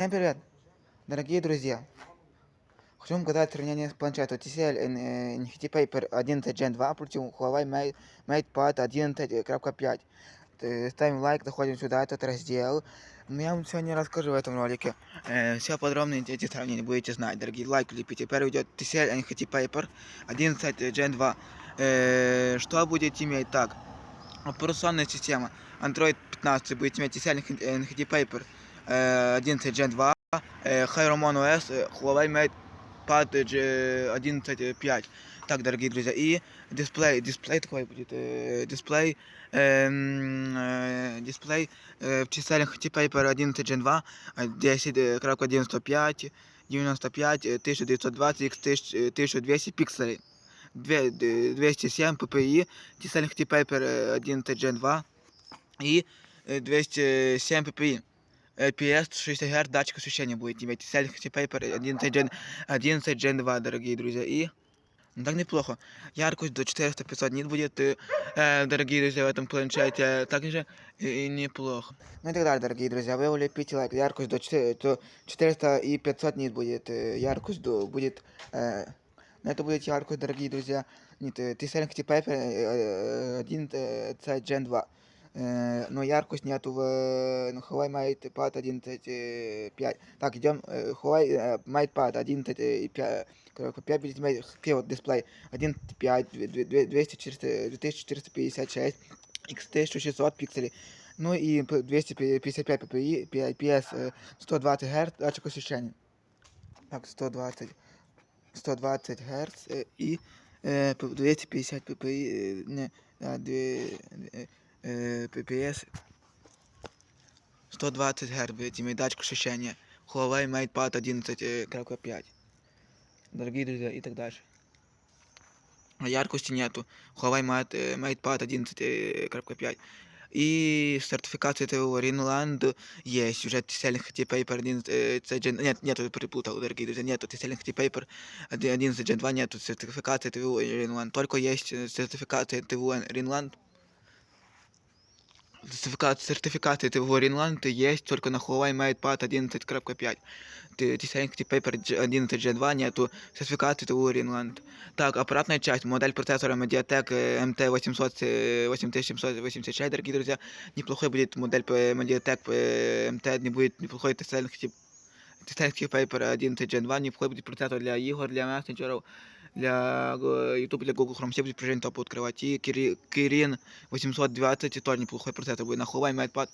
Всем привет, дорогие друзья! Хочу вам показать сравнение с планшетом TCL э, NFT Paper 11 Gen 2 против Huawei Mate- MatePad 11.5. Э, Ставим лайк, заходим сюда, этот раздел. Ну, я вам сегодня расскажу в этом ролике. все подробно эти сравнения будете знать, дорогие. Лайк лепите. Первый идет TCL NFT Paper 11 Gen 2. Э, что будет иметь так? Операционная система Android 15 будет иметь TCL NFT Paper э, 11 Gen 2, э, Hyroman OS, э, Huawei MatePad G- 11.5. Так, дорогие друзья, и дисплей, дисплей такой будет, э, дисплей, эм, э, дисплей э, в TCL NFT Paper 11 Gen 2, э, 10.95, 95, э, 1920 x 1200 пикселей. Две- д- 207 ppi, TCL NFT Paper э, 11 Gen 2 и э, 207 ppi. IPS 60 Гц, датчик освещения будет иметь. Selfie Paper 11 Gen, 11 Gen 2, дорогие друзья. И ну, так неплохо. Яркость до 400-500 нит будет, э, э, дорогие друзья, в этом планшете. Также и, и неплохо. Ну и так далее, дорогие друзья. Вы улепите лайк. Яркость до 400, до 400 и 500 нит будет. э, яркость до, будет... Э, ну, это будет яркость, дорогие друзья. Нет, э, Selfie Paper э, 11 Gen 2. Э, но яркость нету в э, ну, Huawei MatePad 11.5. Так, идем. э, Huawei э, MatePad 11.5. Короче, 5 будет иметь такой вот дисплей 1.5, 2456, x1600 пикселей. Ну и п- 255 ppi, IPS э, 120 Гц, датчик освещения. Так, 120, 120 Гц э, и э, п- 250 ppi, э, не, а, две- э, э, PPS 120 Гц будет иметь датчик освещения. Huawei MatePad 11.5. Дорогие друзья, и так дальше. А яркости нету. Huawei Mate, э, MatePad 11.5. И сертификация ТВО Ринланд есть. Уже TCL HT Paper 11 э, Gen... Нет, нету, перепутал, дорогие друзья. Нету TCL HT Paper 11 Gen 2, нету сертификации ТВО Ринланд. Только есть э, сертификация ТВО Ринланд. Сертификат, сертификаты ТВО Ринланд есть только на Huawei MatePad 11.5. Т- TCL HT Paper G- 11 Gen 2 нету сертификата ТВО Ринланд. Так, аппаратная часть, модель процессора Mediatek э, MT800, э, 8786, дорогие друзья. Неплохой будет модель по Mediatek э, MT, не будет неплохой TCL HT TCL HT Paper 11 Gen 2, неплохой будет процессор для игр, для мессенджеров, для э, YouTube, для Google Chrome, все будет приложение топу открывать. И Kiri- Kirin 820 тоже неплохой процессор будет на Huawei MatePad.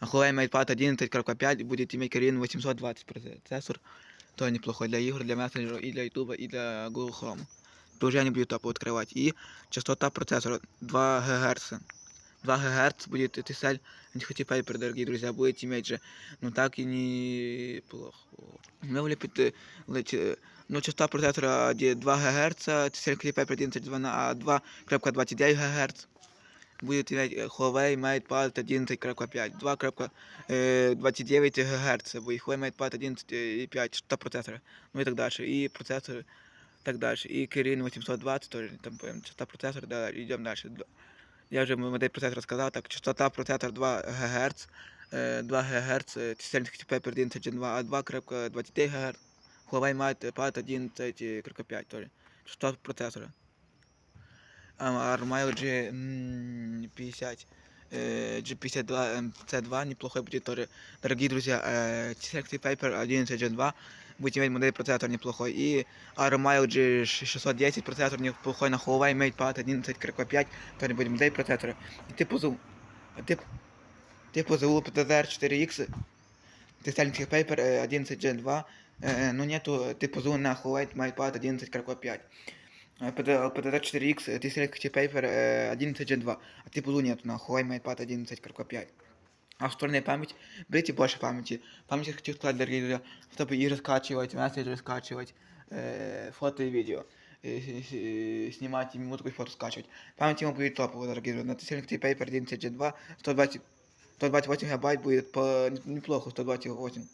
На Huawei MatePad 11.5 будет иметь Kirin 820 процессор. Тоже неплохой для игр, для мессенджеров, и для YouTube, и для Google Chrome. Приложение будет топу открывать. И частота процессора 2 ГГц. 2 ГГц будет TCL NHT Paper, дорогие друзья, будет иметь же. Ну так и неплохо. Мы влепит, ну частота процессора где 2 ГГц, 11.2 на 2.29 ГГц. Будет иметь Huawei MatePad 11.5, 2.29 ГГц, Huawei MatePad 11.5, частота процессора, ну и так дальше. И процессор, так дальше. И Kirin 820 тоже, там частота процессора, да, идем дальше. Д- Я вже модель процесора сказав, так, частота процесора 2 ГГц, е, 2 ГГц, е, TCL NXT Paper 11 Gen 2, а 2.29 ГГц, Huawei MatePad 11.5 теж. Частота процесора. А, Armaio G50, э, G52 MC2 неплохой будет тоже. Дорогие друзья, э, TCL NXT Paper 11 Gen 2 будет иметь модель процессора неплохой. И Armaio G610 процессор неплохой на Huawei MatePad 11.5 тоже будет модель процессора. И типу зу... Тип... Типу ЗУ PTZR 4X, TCL NXT Paper э, 11 Gen 2, э, но нету типу ЗУ на Huawei MatePad 11.5. Э, PTZR 4X, э, TCL NXT Paper э, 11 Gen 2, а типу ЗУ нету на Huawei MatePad 11.5. А встроенная память, берите больше памяти. Память я хочу сказать, дорогие друзья, чтобы и раскачивать, мессенджеры скачивать, э, фото и видео. э, с- с- снимать и музыку и фото скачивать. Память ему будет топовая, дорогие друзья. На TCL NXT Paper 11 Gen 2, 120, 128 гигабайт будет по, неплохо, 128.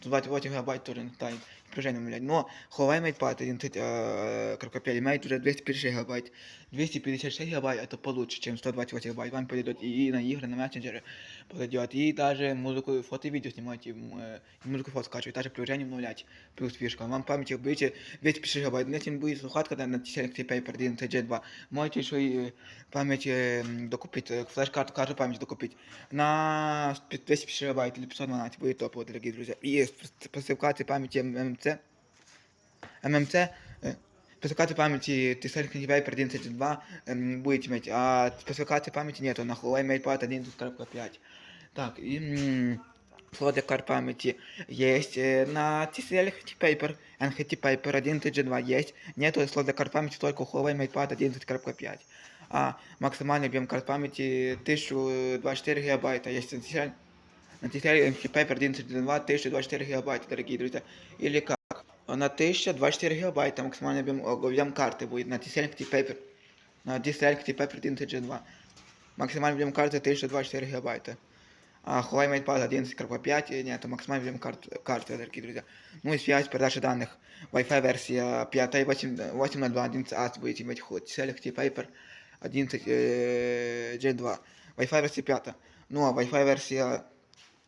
128 гигабайт тоже не станет. Напряжение, блядь. Но Huawei MatePad 11.5 имеет уже 256 гигабайт. 256 гигабайт это получше, чем 128 гигабайт. Вам подойдет и на игры, на мессенджеры подойдет. И даже музыку, фото и видео снимать, и, м, э, и музыку фото скачивать. Даже приложение обновлять. Плюс фишка. Вам памяти будете 256 гигабайт. Если не будет сухатка да, на Select Paper 11 G2, можете еще и э, память э, м, докупить, э, флеш-карту, карту памяти докупить. На 256 гигабайт или 512 будет топово, дорогие друзья. И есть спецификации памяти ММЦ. ММЦ, э, спецификации памяти T-Select Paper 11.2 эм, будете иметь, а спецификации памяти нету на Huawei MatePad 11.5. Так, и м, слово для карт памяти есть э, на T-Select Paper, NHT Paper 11G2 есть, нету слова для карт памяти только у Huawei MatePad 11.5. А максимальный объем карт памяти 1024 гигабайта есть на T-Select на T-Select Paper 11G2 1024 гигабайта, дорогие друзья. Или как? На 1024 гигабайта максимальный объем, объем карты будет на T-Select Paper. На T-Select Paper 11G2. Максимальный объем карты 1024 гигабайта. А Huawei MatePad 11.5, э, нет, это максимальный объем карт, карты, дорогие друзья. Ну и связь, передача данных. Wi-Fi версия 5, 802, 11A будете иметь ход. Select Paper 11 э, G2. Wi-Fi версия 5. Ну а Wi-Fi версия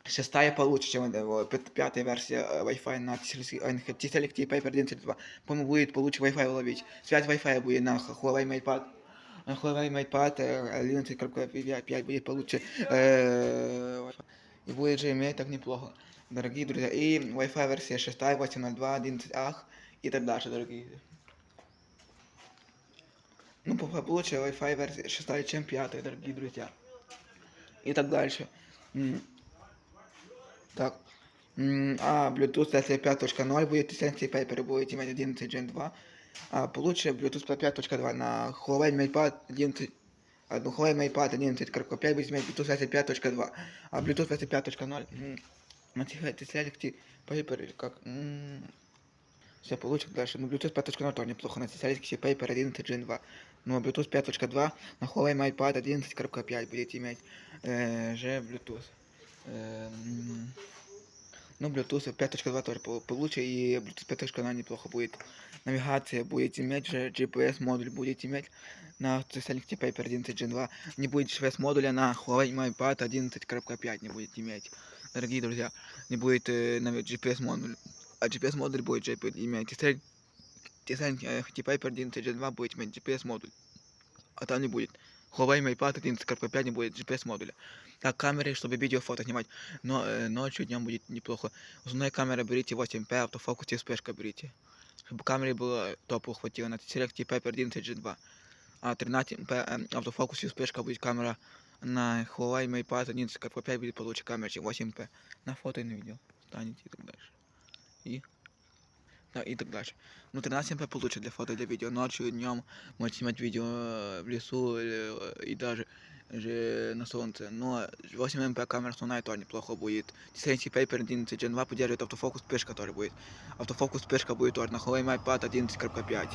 шестая получше, чем э, пят- пятая версия э, Wi-Fi на T-Select Paper 11.2. По-моему, будет получше Wi-Fi уловить. Связь Wi-Fi будет на Huawei MatePad. На Huawei MatePad э, 11.5 будет получше. э, Wi-Fi. И будет же иметь так неплохо, дорогие друзья. И Wi-Fi версия 6, 802, 11 и так дальше, дорогие. Ну, по- получше Wi-Fi версия 6, чем 5, дорогие друзья. И так дальше. Так. А, Bluetooth версия 5.0 будет Sensi Paper будет иметь 11 Gen 2. А получше Bluetooth 5.2 на Huawei MatePad 11 а, ну, Huawei MatePad 11.5 будет иметь Bluetooth версия 5.2. А Bluetooth версия 5.0 м, на Select Paper или как? Все получше дальше. Ну, Bluetooth 5.0 тоже неплохо. На Select Paper 11 Gen 2. Ну, а Bluetooth 5.2 на Huawei MatePad 11.5 будете иметь э, же Bluetooth. Эм, ну, Bluetooth 5.2 тоже по- получше, и Bluetooth 5.0 неплохо будет. Навигация будет иметь, же GPS модуль будет иметь на Select Paper 11 Gen 2. Не будет GPS модуля на Huawei MatePad 11.5 не будет иметь. Дорогие друзья, не будет э, GPS модуль. А GPS модуль будет иметь. Select Select Paper 11 Gen 2 будет иметь GPS модуль. А там не будет. Huawei MatePad 11.5 не будет GPS модуля. Так, камеры, чтобы видео, фото снимать. Но э, ночью, днем будет неплохо. Основная камера берите 8P, автофокус и вспышка берите. Чтобы камере было топу хватило на Select Paper 11 G2. А 13P э, автофокус и вспышка будет камера на Huawei MatePad 11.5 будет получше камера, чем 8P. На фото и на видео станете и так дальше. И... Да, и так дальше. Ну, 13 получше для фото и для видео. Ночью, днем можете снимать видео э, в лесу или, э, и даже же на солнце. Но 8 МП камера основная тоже неплохо будет. Dissensi Paper 11 Gen 2 поддерживает автофокус, вспышка тоже будет. Автофокус, вспышка будет тоже на Huawei MatePad 11.5.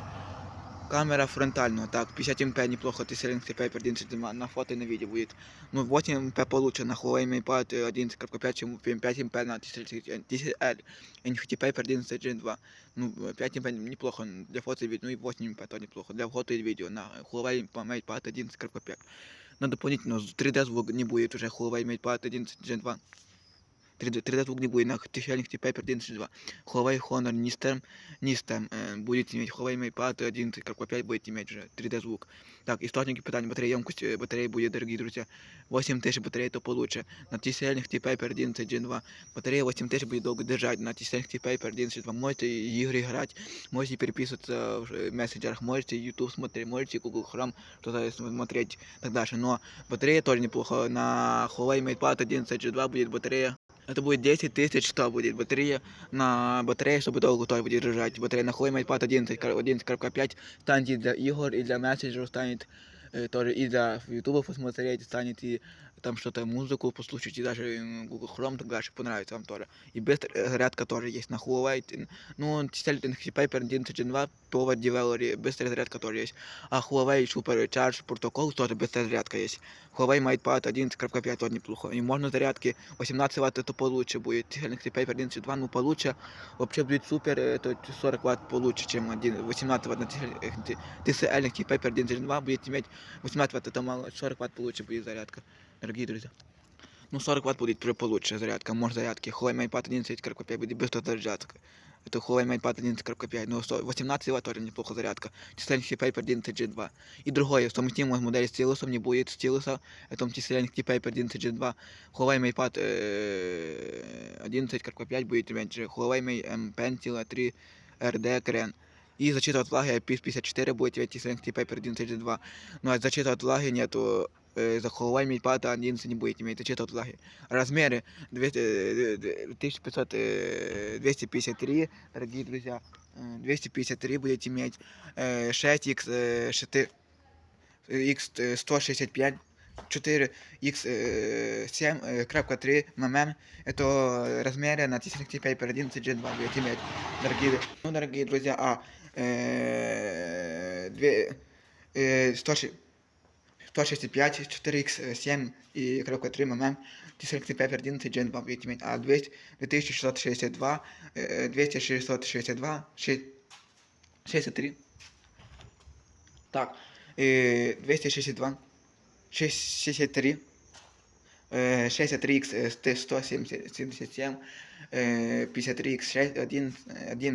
Камера фронтальная, так, 50 МП неплохо, Dissensi Paper 11 Gen 2 на фото и на видео будет. Ну, 8 МП получше на Huawei MatePad 11.5, чем 5 МП на DCL NHT Paper 11 Gen 2. Ну, 5 МП неплохо для фото и видео, ну и 8 МП тоже неплохо для фото и видео на Huawei MatePad 11.5. Но дополнительно 3D звук не будет уже Huawei MatePad 11 Gen 2. 3D, 3D звук не будет на T-Shining Paper 11 2. Huawei Honor Nistem, Nistem э, будет иметь Huawei MatePad 11.5 будет иметь уже 3D звук. Так, источники питания, батарея, емкость э, батареи будет, дорогие друзья. 8000 батареи то получше. На T-Shining Paper 11 Gen 2 батарея 8000 будет долго держать. На T-Shining Paper 11 2 можете игры играть, можете переписываться в э, мессенджерах, можете YouTube смотреть, можете Google Chrome что-то смотреть и так дальше. Но батарея тоже неплохо. На Huawei MatePad 11 G 2 будет батарея. Это будет 10 тысяч, что будет батарея на батарее, чтобы долго тоже будет держать. Батарея на Huawei MatePad 11, 11.5 станет и для игр, и для мессенджеров станет э, тоже и для YouTube посмотреть, станет и там что-то музыку послушать, и даже м, Google Chrome, так дальше, понравится вам тоже. И быстрая зарядка тоже есть на Huawei. т- Ну, Titan Paper 11 Gen 2 Power Developer, быстрая зарядка тоже есть. А Huawei Super Charge Protocol тоже быстрая зарядка есть. Huawei MatePad 11.5 тоже неплохо. И можно зарядки 18 Вт, это получше будет. Titan Paper 11 2, ну получше. Вообще будет супер, это 40 Вт получше, чем один 18 Вт на TCL Paper 11 2 будет иметь 18 Вт, это мало, 40 Вт получше будет зарядка, дорогие друзья. Ну, 40 Вт будет уже получше зарядка, может зарядки. Huawei MatePad 11.5 будет быстро заряжаться. Это Huawei MatePad 11.5, но 100 18 Вт тоже неплохо зарядка. TCL Paper 11 G2. И другое, совместимая модель стилусом не будет стилуса, это TCL Paper 11 G2. Huawei MatePad э, 11.5 будет иметь же Huawei Mate M Pencil 3 RD Cren. И зачитывать влаги IP54 будет иметь TCL Paper 11 G2. Ну а зачитывать влаги нету э, за Huawei MatePad 11 не будет иметь зачитывать влаги. Размеры 200, э, э, 1500, э, 253, дорогие друзья, э, 253 будете иметь, э, 6x, э, 6, x 165, 4 x 7 э, крапка 3 мм, это размеры на TCL Paper 11 G2 будете иметь, дорогие, ну, дорогие друзья, а, э, две, э, 160 165, 4X7 и коробка 3 мм, 1035 11 Gen 2 Ultimate, а 200, 2662, 200, 662, 63. Так, 262, 63, 63X177, Э, 5361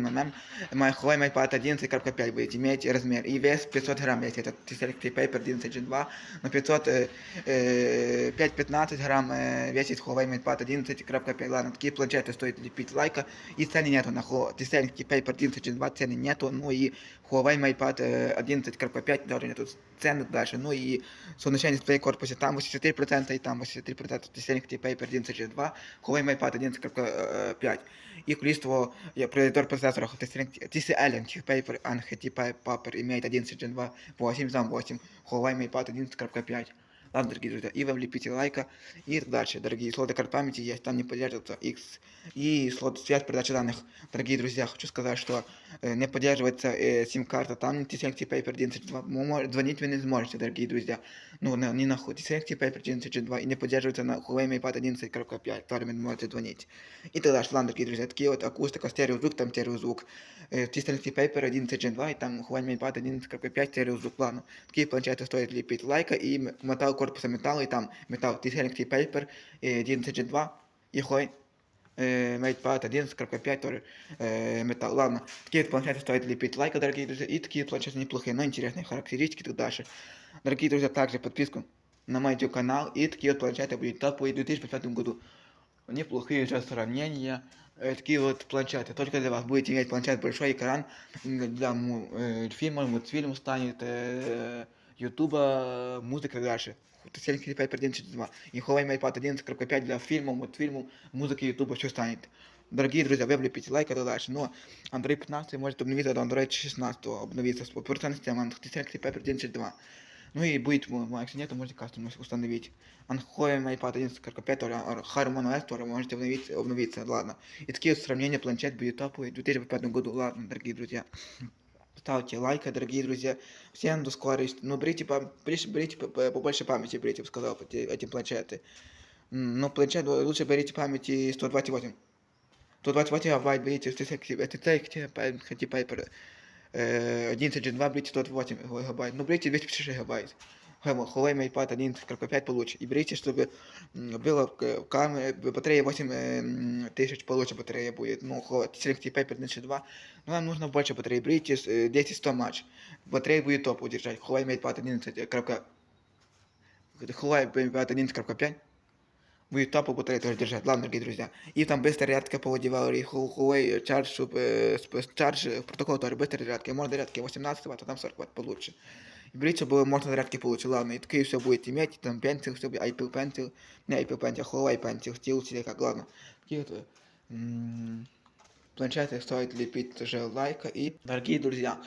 мм, 11 iPad 11.5 будет иметь размер. И вес 500 грамм, если это Selective Paper 11.2, но 500, 5-15 грамм э, весит холлайм iPad 11.5. Ладно, такие планшеты стоит лепить лайка, и цены нету на Selective Paper 11.2, цены нету, ну и Huawei MatePad э, 11.5 тоже тут цены далі. ну и соотношение дисплея корпусі там 83% і там 83% TCL Paper 11G2, Huawei MatePad 11.5 и количество я, производитель процессоров TCL Paper NHT Paper Mate 11G2, 8 там 8, Huawei MatePad 11.5. Ладно, дорогие друзья, и вы влепите лайка, и дальше, дорогие, слоты карт памяти есть, там не поддерживается X, и слот связь передачи данных. Дорогие друзья, хочу сказать, что э, не поддерживается э, сим-карта, там TCL Paper 11.2, Вы мо- звонить вы не сможете, дорогие друзья. Ну, на, не на TCL Paper 11.2 и не поддерживается на Huawei MatePad 11.5, которыми вы можете звонить. И дальше, ладно, дорогие друзья, такие вот акустика, стереозвук, там стереозвук. Э, TCL Paper 11 Gen 2 и там Huawei MatePad 11.5 стереозвук, ладно. Такие планшеты стоит лепить лайка и м- металл корпуса металла, и там металл TCL Paper э, 11 Gen 2 и Huawei э, MatePad 11.5 тоже э, металл. Ладно, такие вот планшеты стоит лепить лайка, дорогие друзья, и такие планшеты неплохие, но интересные характеристики и так дальше. Дорогие друзья, также подписку на мой YouTube канал, и такие вот планшеты будут топовые в 2005 году. Неплохие же сравнения. Э, Такие вот планшеты. Только для вас будете иметь планшет большой экран м, для му- э, фильма, мультфильм станет, э, ютуба, музыка и так дальше. TCL Paper 11.2 и Huawei MatePad 11.5 для фильмов, мультфильмов, музыки, ютуба, все станет. Дорогие друзья, вы влепите лайк и так дальше. Но Android 15 может обновиться до Android 16, обновиться с операционной системой TCL Paper 11.2. Ну и будет, м, если нет, то можете кастом установить. Анхоя MyPad 11.5 тоже, а Harmon OS тоже можете обновить, обновиться, ладно. И такие вот сравнения планшет будет топовый в 2005 году, ладно, дорогие друзья. Ставьте лайки, дорогие друзья. Всем до скорости. Ну, берите, по- берите, берите по- по- побольше памяти, берите, я бы сказал, эти, эти планшеты. М, Ну, планшет э, лучше берите памяти 128. 128 гигабайт берите, это хотите Paper э, 11 Gen 2 берите 108 гигабайт. Ну, берите 256 гигабайт. Huawei Huawei MatePad 11.5 получше. И берите, чтобы м, было э, камера, батарея 8 э, м, тысяч получше батарея будет. Ну, Huawei Select Paper 11.2. Но вам нужно больше батареи. Берите э, 10-100 матч. Батарея будет топ удержать. Huawei MatePad 11. крапка- Huawei MatePad 11.5 будет топ батарея тоже держать. Ладно, дорогие друзья. И там быстрая зарядка по девелопери. Huawei Charge, чтобы, э, сп- Charge протокол тоже быстрая зарядка. Можно зарядки 18 Вт, а там 40 Вт получше. И берите, чтобы можно зарядки получше. Ладно, и такие все будете иметь. Там Pencil, все будет, Apple Pencil, не Apple Pencil, Huawei Pencil, Steel, или как, ладно. Такие вот, э, м, планшеты стоит лепить тоже лайка. И, дорогие друзья,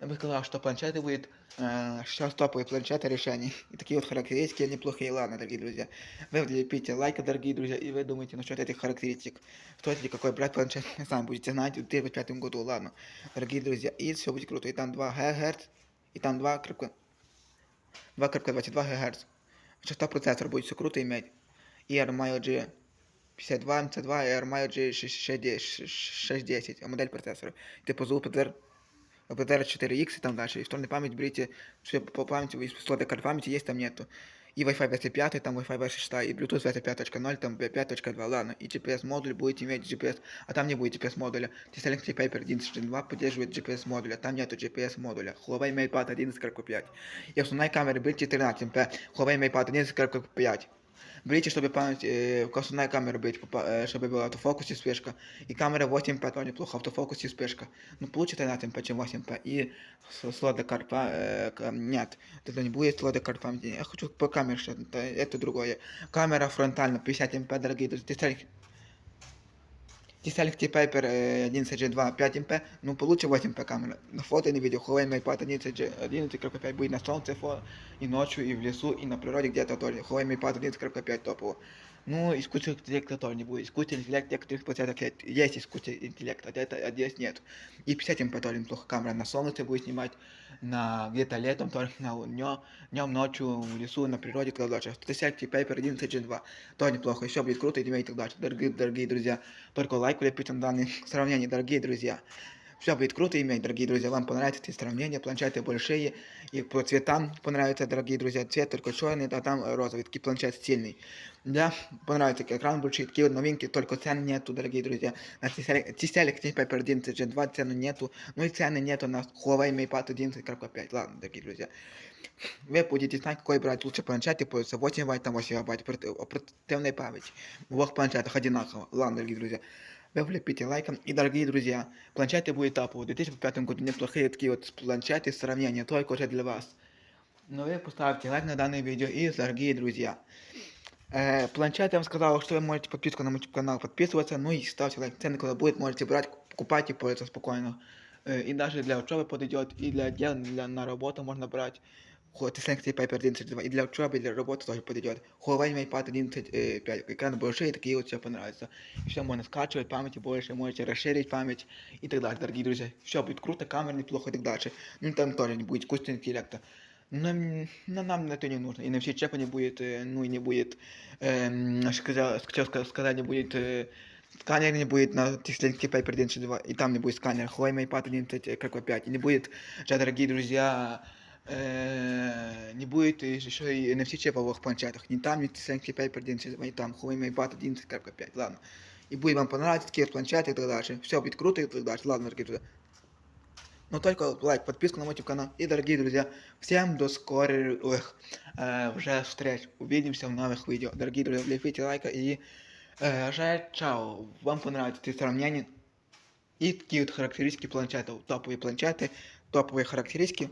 Я бы сказал, что планшеты будет э, сейчас топовые планшеты решений. И такие вот характеристики неплохие. Ладно, дорогие друзья. Вы влепите лайк, дорогие друзья, и вы думаете насчет этих характеристик. Стоит ли какой брать планшет, не знаю, будете знать в 2005 году. Ладно, дорогие друзья, и все будет круто. И там 2 ГГц, и там 2 крепко... 2,22 ГГц. Частота все круто иметь. И RMI G 52 MC2 и Armaio G 610, а модель процессора. Типу звук ПДР ПДР 4X и там дальше. И встроенная память берите, все по памяти, вы слоты карт памяти есть, там нету. И Wi-Fi версия 5, там Wi-Fi версия 6, и Bluetooth версия 5.0, там 5.2, ладно. И GPS модуль будет иметь GPS, а там не будет GPS модуля. T-Select Paper 11.2 поддерживает GPS модуля, там нету GPS модуля. Huawei MatePad 11.5. И основная камера будет 14 MP, Huawei MatePad 11.5. Берите, чтобы память, э, основная камера быть, э, чтобы была автофокус и вспышка. И камера 8P тоже неплохо, автофокус и вспышка. Ну, получше 13 MP, чем 8P. И с- слот для карт па- э, нет, это не будет карт памяти. Я хочу по камере это, это другое. Камера фронтально 50 MP, дорогие друзья. T-Paper э, 11G2 5 MP, ну получше 8 MP камера. На фото и на видео Huawei MatePad 11G 11.5 будет на солнце, фото, и ночью, и в лесу, и на природе где-то тоже. Huawei MatePad 11.5 топово. Ну, искусственный интеллект тоже не будет. Искусственный интеллект некоторых площадок есть- есть искусственный интеллект, а это а здесь нет. И 50 МП тоже неплохо камера на солнце будет снимать, на где-то летом тоже, на днем, днем, ночью, в лесу, на природе так дальше. T-Select Paper 11G2 тоже неплохо, еще будет круто и так дальше. Дорогие, дорогие друзья, только лайк влепите на данные сравнения, дорогие друзья. Все будет круто иметь, дорогие друзья. Вам понравятся эти сравнения, планшеты большие. И по цветам понравится, дорогие друзья. Цвет только черный, а там розовый. Такой планшет стильный. Да, понравится, экран большой, такие вот новинки, только цен нету, дорогие друзья. На T-Select Paper 11 G2 цены нету. Ну и цены нету на Huawei MatePad 11.5. Ладно, дорогие друзья. Вы будете знать, какой брать лучше планшет, и пользуется 8 вайт, там 8 вайт оперативной памяти. В двух планшетах одинаково. Ладно, дорогие друзья. Вы влепите лайком. И, дорогие друзья, планшеты будет топовые. В 2005 году неплохие такие вот планшеты, сравнения, только уже для вас. Но вы поставьте лайк на данное видео и, дорогие друзья, э, планшет я вам сказал, что вы можете подписку на мой YouTube канал подписываться, ну и ставьте лайк. Цены когда будет, можете брать, покупать и пользоваться спокойно. Э, и даже для учебы подойдет, и для дел, для, на работу можно брать. Хоть и Select Paper 11.2, и для учебы, и для работы тоже подойдет. Huawei MatePad 11.5, экраны большие, такие вот все понравятся. И все можно скачивать, памяти больше, можете расширить память и так далее, дорогие друзья. Все будет круто, камера неплохо и так дальше. Ну там тоже не будет искусственного интеллекта. Нам, но нам это не нужно. И на все чепа не будет, э, ну и не будет, эм, сказал, хотел ска- сказать, не будет, э, сканер не будет на T-Select Paper 11.2, и там не будет сканер, Huawei MatePad 11.5, и не будет, же, дорогие друзья, э, не будет еще и NFC чипа в планшетах, ни там, ни T-Select Paper 11.2, ни там, Huawei MatePad 11.5, ладно. И будет вам понравиться такие вот планшеты и так дальше. Все будет круто и так дальше. Ладно, дорогие друзья. Но только лайк, подписку на мой YouTube канал. И, дорогие друзья, всем до скорых э, уже встреч. Увидимся в новых видео. Дорогие друзья, влепите лайка и э, же чао. Вам понравятся эти сравнения. И такие вот характеристики планшетов. Топовые планшеты, топовые характеристики.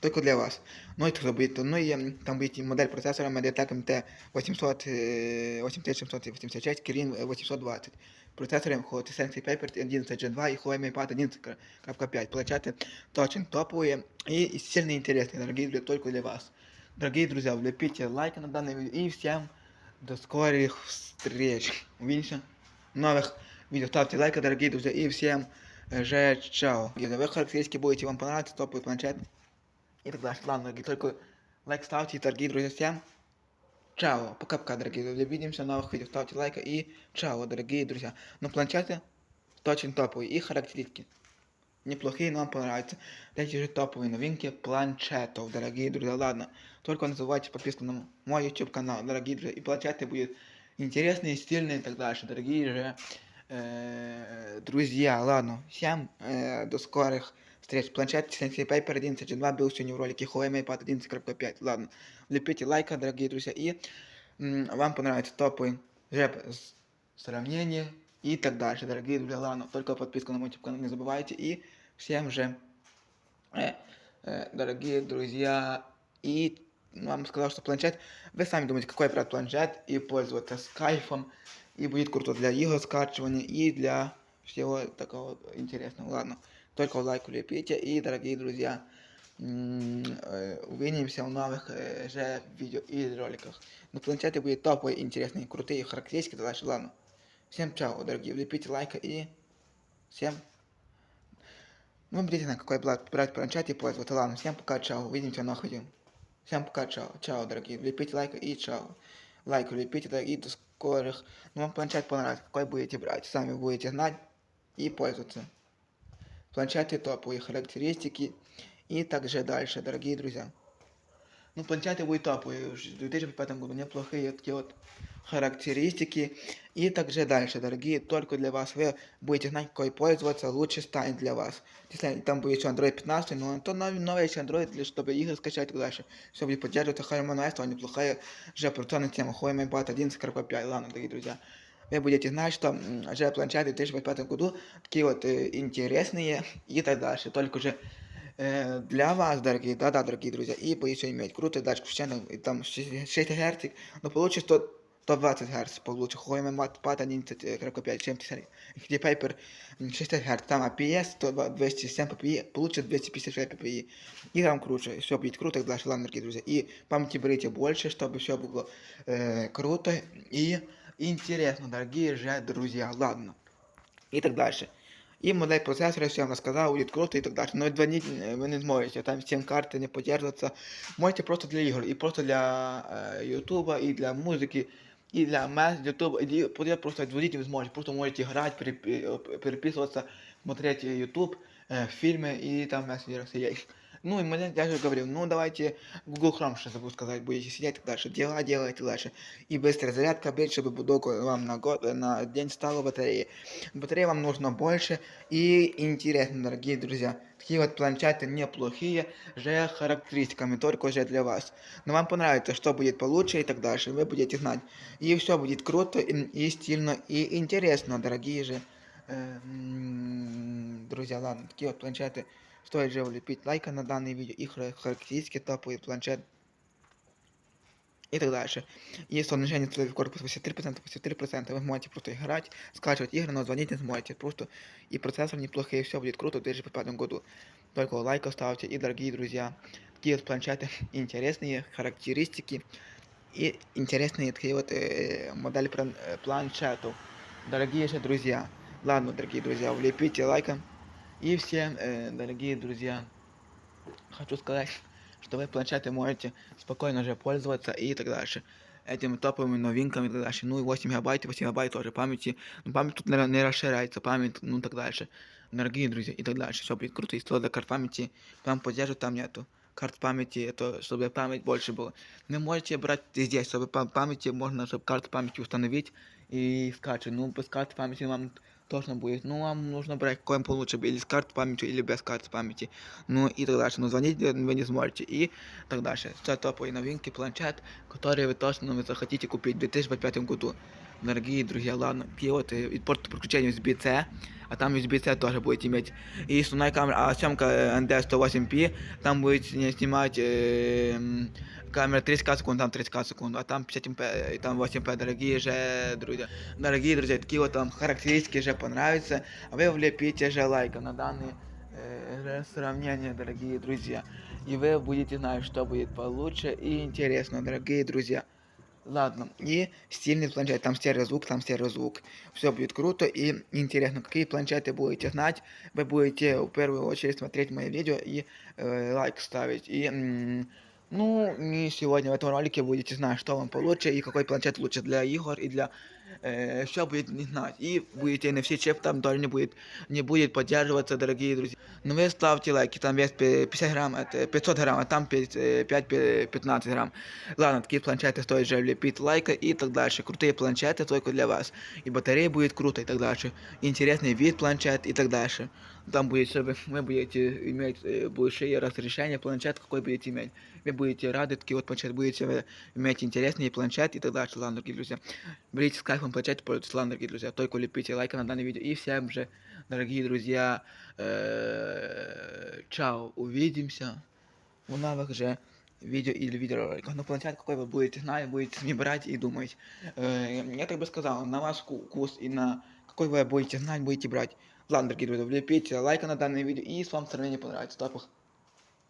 Только для вас. Ну и тоже будет, ну и м, там будет и модель процессора Mediatek MT 800, э, 8786, Kirin 820. Процессором Hot Sense Paper 11 Gen 2 и Huawei MatePad 11.5. Планшеты очень топовые и сильно интересные, дорогие друзья, только для вас. Дорогие друзья, влепите лайк на данное видео и всем до скорых встреч. Увидимся в новых видео. Ставьте лайки, дорогие друзья, и всем э, же чао. Если вы характеристики будете вам понравиться, топовый планшет и так дальше. Ладно, дорогие, только лайк ставьте, дорогие друзья, всем чао. Пока-пока, дорогие друзья. Увидимся в новых видео. Ставьте лайки и чао, дорогие друзья. Но планшеты очень топовые и характеристики. Неплохие, но вам понравятся. Эти же топовые новинки планшетов, дорогие друзья. Ладно, только не забывайте подписку на мой YouTube канал, дорогие друзья. И планшеты будут интересные, стильные и так дальше, дорогие же э, друзья. Ладно, всем э, до скорых встреч. Планшет Sensei Paper 11.2 был сегодня в ролике Huawei MatePad 11.5. Ладно, влепите лайка, дорогие друзья, и м, вам понравится топовый рэп с сравнение и так дальше, дорогие друзья. Ладно, только подписку на мой YouTube канал не забывайте. И всем же, э, э, дорогие друзья, и вам сказал, что планшет, вы сами думаете, какой брать планшет и пользоваться скайфом, и будет круто для игр скачивания, и для всего такого интересного. Ладно, только лайк лепите. И, дорогие друзья, э, увидимся в новых э, же видео и роликах. На планшете будет топовые, интересные, крутые характеристики. Дальше, ладно. Всем чао, дорогие. Лепите лайка и всем ну, будете знать, какой брать, планшет и пользоваться. Ладно, всем пока, чао. Увидимся в новых видео. Всем пока, чао. Чао, дорогие. Лепите лайк и чао. Лайк лепите, дорогие, до скорых. Ну, вам планшет понравится, какой будете брать. Сами будете знать и пользоваться. Планшеты топовые характеристики и также дальше, дорогие друзья. Ну, планшеты будут топовые. В 2005 году неплохие такие вот характеристики. И также дальше, дорогие, только для вас. Вы будете знать, какой пользоваться лучше станет для вас. Если там будет еще Android 15, но то нов- новый еще Android, для- чтобы игры скачать и так дальше. Все будет поддерживаться Harmon OS, то неплохая же операционная система Huawei Mate 11.5. Ладно, дорогие друзья. Вы будете знать, что м, же планшеты в 2005 году такие вот э, интересные и так дальше. Только уже э, для вас, дорогие, да-да, дорогие друзья, и будете иметь крутый датчик вращения, и там 6 Гц, но получится 100 120 Гц получше, Huawei Mate Pad 11.5, чем где Paper 60 Гц, там APS 102 207 ppi, получше 256 ppi, и там круче, все будет круто, дальше, ладно, дорогие друзья, и памяти берите больше, чтобы все было э, круто и интересно, дорогие же друзья, ладно, и так дальше. І модель процесора, все я вам сказав, будет круто і так далі. Но звонить е, ви не зможете, там всім карти не поддерживаться. Можете просто для ігор, і просто для е, Ютуба, і для музики, і для мес, Ютуба, і для- просто звонить не зможете. Просто можете грати, перепи- е, переписываться, смотреть Ютуб, е, фильмы и там мессенджеры сидеть. Ну и мы, я же говорил, ну давайте Google Chrome, что забыл сказать, будете сидеть так дальше, дела делать и дальше. И быстрая зарядка, быть, чтобы будоку вам на, год, на день стало батареи. Батареи вам нужно больше и интересно, дорогие друзья. Такие вот планшеты неплохие, же характеристиками, только уже для вас. Но вам понравится, что будет получше и так дальше, вы будете знать. И все будет круто, и, и стильно, и интересно, дорогие же э, друзья. Ладно, такие вот планшеты стоит же влепить лайка на данное видео, их хара- характеристики, топовый планшет и так дальше. Есть уменьшение целевых корпуса 83%, 83%, вы можете просто играть, скачивать игры, но звонить не сможете. Просто и процессор неплохой, и все будет круто в 2005 году. Только лайк ставьте. И, дорогие друзья, такие вот планшеты интересные, характеристики и интересные такие вот э, модели план- э, планшетов. Дорогие же друзья, ладно, дорогие друзья, влепите лайком. И всем, э, дорогие друзья, хочу сказать, что вы планшеты можете спокойно же пользоваться и так дальше. Этими топовыми новинками и так дальше. Ну и 8 гигабайт, 8 гигабайт тоже памяти. Ну, память тут не, не расширяется, память, ну так дальше. Дорогие друзья, и так дальше. Все будет круто. И до карт памяти, там поддерживают, там нету. Карт памяти, это чтобы память больше была. Не можете брать здесь, чтобы памяти можно, чтобы карту памяти установить и скачать. Ну, без карты памяти вам точно будет. Ну, вам нужно брать какой получше, или с карты памяти, или без карты памяти. Ну и так дальше. Но звонить вы не сможете. И так дальше. Все топовые новинки, планшет, которые вы точно вы захотите купить в 2025 году. Дорогие друзья, ладно, и вот э, и порт подключения USB-C, а там USB-C тоже будете иметь. И основная камера, а съемка э, ND108P, там будет сни- снимать э, м, камера 30 секунд, там 30 секунд, а там 50 МП, и там 8P, дорогие же друзья. Дорогие друзья, такие вот там характеристики же понравятся, а вы влепите же лайка на данные э, же сравнения, дорогие друзья. И вы будете знать, что будет получше и интересно, дорогие друзья. Ладно, и стильный планшет, там стереозвук, там стереозвук. Все будет круто и интересно. Какие планшеты будете знать, вы будете в первую очередь смотреть мои видео и э, лайк ставить. И, м, ну, и сегодня в этом ролике будете знать, что вам получше и какой планшет лучше для игр и для... Э, все будете не знать. И будете на все чип там тоже не будет, не будет поддерживаться, дорогие друзья. Но вы ставьте лайки, там вес пи- 50 грамм, это 500 грамм, а там 5-15 грамм. Ладно, такие планшеты стоит же влепить лайка и так дальше. Крутые планшеты только для вас. И батарея будет круто и так дальше. Интересный вид планшет и так дальше. Там будет, чтобы вы будете иметь э, большие разрешения планшет, какой будете иметь. Вы будете рады, такие вот планшет будете э, иметь интересный планшет и так дальше, ладно, дорогие друзья. Берите с кайфом планшет, пользуйтесь, ладно, дорогие друзья. Только лепите лайка на данное видео. И всем же, дорогие друзья, э, чао, увидимся в новых же видео или видеороликах. Но планшет какой вы будете знать, будете сами брать и думать. Э, я так бы сказал, на ваш ку- вкус и на какой вы будете знать, будете брать. Ладно, дорогие друзья, влепите лайк на данное видео, и если вам сравнение понравится, то по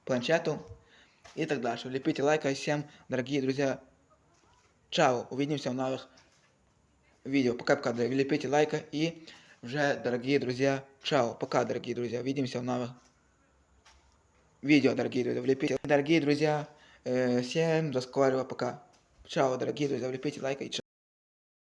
планшету и так дальше. Влепите лайк, и всем, дорогие друзья, чао, увидимся в новых видео. Пока-пока, влепите лайка и уже, дорогие друзья, чао, пока, дорогие друзья, увидимся в новых видео, дорогие друзья, влепите, дорогие друзья, э, всем до скорого, пока. Чао, дорогие друзья, влепите лайк и чао.